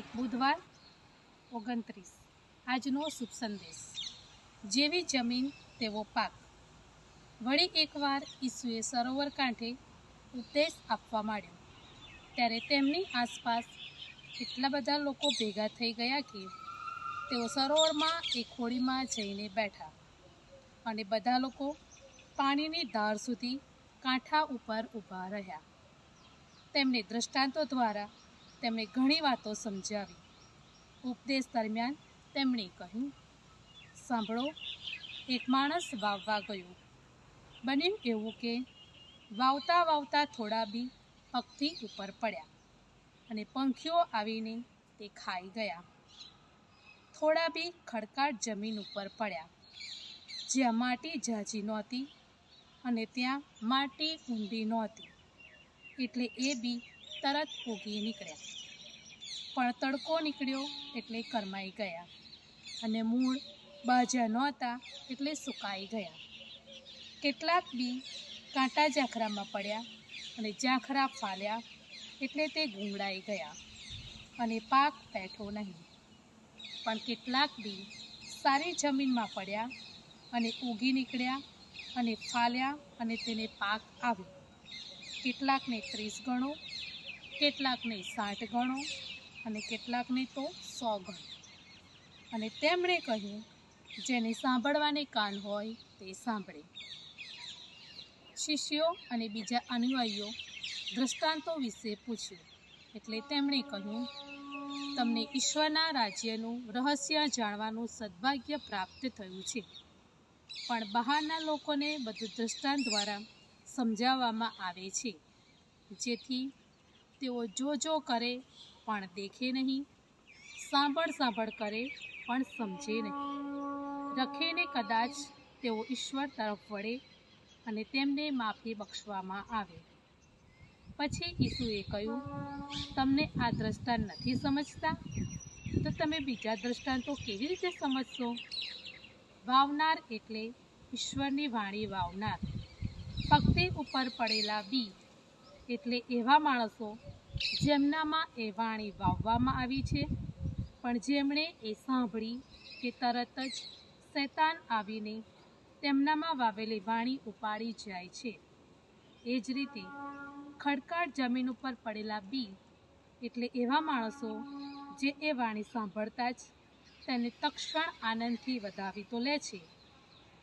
બુધવાર, ઓગણત્રીસ. આજનો શુભ સંદેશ. જેવી જમીન, તેવો પાક. વળી એકવાર ઈસુએ સરોવર કાંઠે ઉપદેશ આપવા માંડ્યો. ત્યારે તેમની આસપાસ એટલા બધા લોકો ભેગા થઈ ગયા કે તેઓ સરોવરમાં એક હોળીમાં જઈને બેઠા અને બધા લોકો પાણીની ધાર સુધી કાંઠા ઉપર ઊભા રહ્યા. તેમને દ્રષ્ટાંતો દ્વારા તેમણે ઘણી વાતો સમજાવી. ઉપદેશ દરમિયાન તેમણે કહ્યું, સાંભળો, એક માણસ વાવવા ગયો. બન્યું એવું કે વાવતા વાવતા થોડા બી પગથી ઉપર પડ્યા અને પંખીઓ આવીને તે ખાઈ ગયા. થોડા બી ખડકાટ જમીન ઉપર પડ્યા. જ્યાં માટી ઝાઝી નહોતી અને ત્યાં માટી ઊંડી નહોતી. એટલે એ બી તરત ઉગી નીકળ્યા. પણ તડકો નીકળ્યો એટલે કરમાઈ ગયા અને મૂળ બાજ્યા નહોતા એટલે સુકાઈ ગયા. કેટલાક બી કાંટા ઝાખરામાં પડ્યા અને ઝાખરા ફાલ્યા એટલે તે ગુંગળાઈ ગયા અને પાક બેઠો નહીં. પણ કેટલાક બી સારી જમીનમાં પડ્યા અને ઉગી નીકળ્યા અને ફાલ્યા અને તેને પાક આવ્યો. કેટલાકને ત્રીસ ગણો, કેટલાકને સાઠ ગણો અને કેટલાકને તો સો ગણ અને તેમણે કહ્યું, જેને સાંભળવાને કાન હોય તે સાંભળે. શિષ્યો અને બીજા અનુયાયીઓ દ્રષ્ટાંતો વિશે પૂછ્યું. એટલે તેમણે કહ્યું, તમને ઈશ્વરના રાજ્યનું રહસ્ય જાણવાનું સદભાગ્ય પ્રાપ્ત થયું છે. પણ બહારના લોકોને બધું દ્રષ્ટાંત દ્વારા સમજાવવામાં આવે છે. જેથી તેઓ જો જો કરે પણ દેખે નહીં. સાંભળ સાંભળ કરે, પણ સમજે નહીં. રખેને કદાચ તેઓ ઈશ્વર તરફ વળે અને તેમને માફી બક્ષવામાં આવે. પછી ઈસુએ કહ્યું, તમને આ દ્રષ્ટાંત નથી સમજતા? તો તમે બીજા દ્રષ્ટાંતો કેવી રીતે સમજશો? વાવનાર એટલે ઈશ્વરની વાણી વાવનાર. પગતે ઉપર પડેલા બી એટલે એવા માણસો જેમનામાં એ વાણી વાવવામાં આવી છે, પણ જેમણે એ સાંભળી કે તરત જ શૈતાન આવીને તેમનામાં વાવેલી વાણી ઉપાડી જાય છે. એ જ રીતે ખડકાળ જમીન ઉપર પડેલા બી એટલે એવા માણસો જે એ વાણી સાંભળતા જ તેને તક્ષણ આનંદથી વધાવી તો લે છે,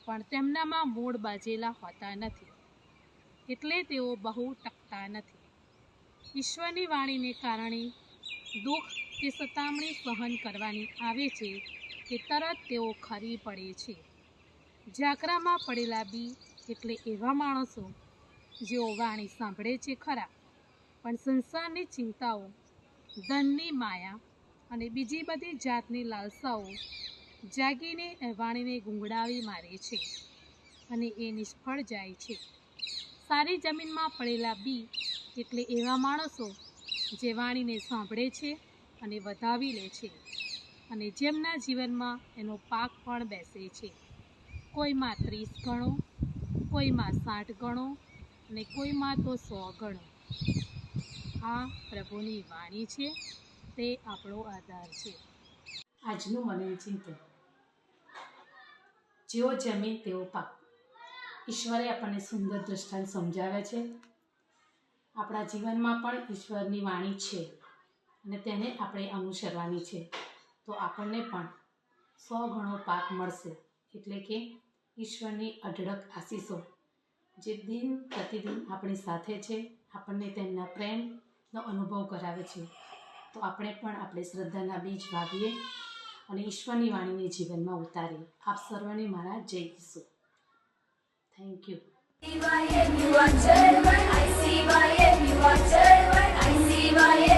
પણ તેમનામાં મૂળ બાજેલા હોતા નથી. એટલે તેઓ બહુ ટકતા નથી. ઈશ્વરની વાણીને કારણે દુઃખ કે સતામણી સહન કરવાની આવે છે કે તરત તેઓ ખરી પડે છે. ઝાકરામાં પડેલા બી એટલે એવા માણસો જેઓ વાણી સાંભળે છે ખરા, પણ સંસારની ચિંતાઓ, ધનની માયા અને બીજી બધી જાતની લાલસાઓ જાગીને વાણીને ગુંગડાવી મારે છે અને એ નિષ્ફળ જાય છે. સારી જમીનમાં પડેલા બી એટલે એવા માણસો જે વાણીને સાંભળે છે અને વધાવી લે છે અને જેમના જીવનમાં એનો પાક પણ બેસે છે. કોઈમાં ત્રીસ ગણો, કોઈમાં સાઠ ગણો અને કોઈમાં તો સો ગણો. આ પ્રભુની વાણી છે, તે આપણો આધાર છે. આજનું મને ચિંતન. જેવો જમીન તેવો પાક. ઈશ્વરે આપણને સુંદર દ્રષ્ટાંત સમજાવે છે આપણા જીવનમાં પણ ઈશ્વરની વાણી છે અને તેને આપણે અનુસરવાની છે. તો આપણને પણ સો ગણો પાક મળશે એટલે કે ઈશ્વરની અઢળક આશીષો જે દિન પ્રતિદિન આપણી સાથે છે, આપણને તેમના પ્રેમનો અનુભવ કરાવે છે. તો આપણે પણ આપણે શ્રદ્ધાના બીજ વાવીએ અને ઈશ્વરની વાણીને જીવનમાં ઉતારીએ. આપ સર્વને મારા જય Isu. Thank you see my everyone turn I see my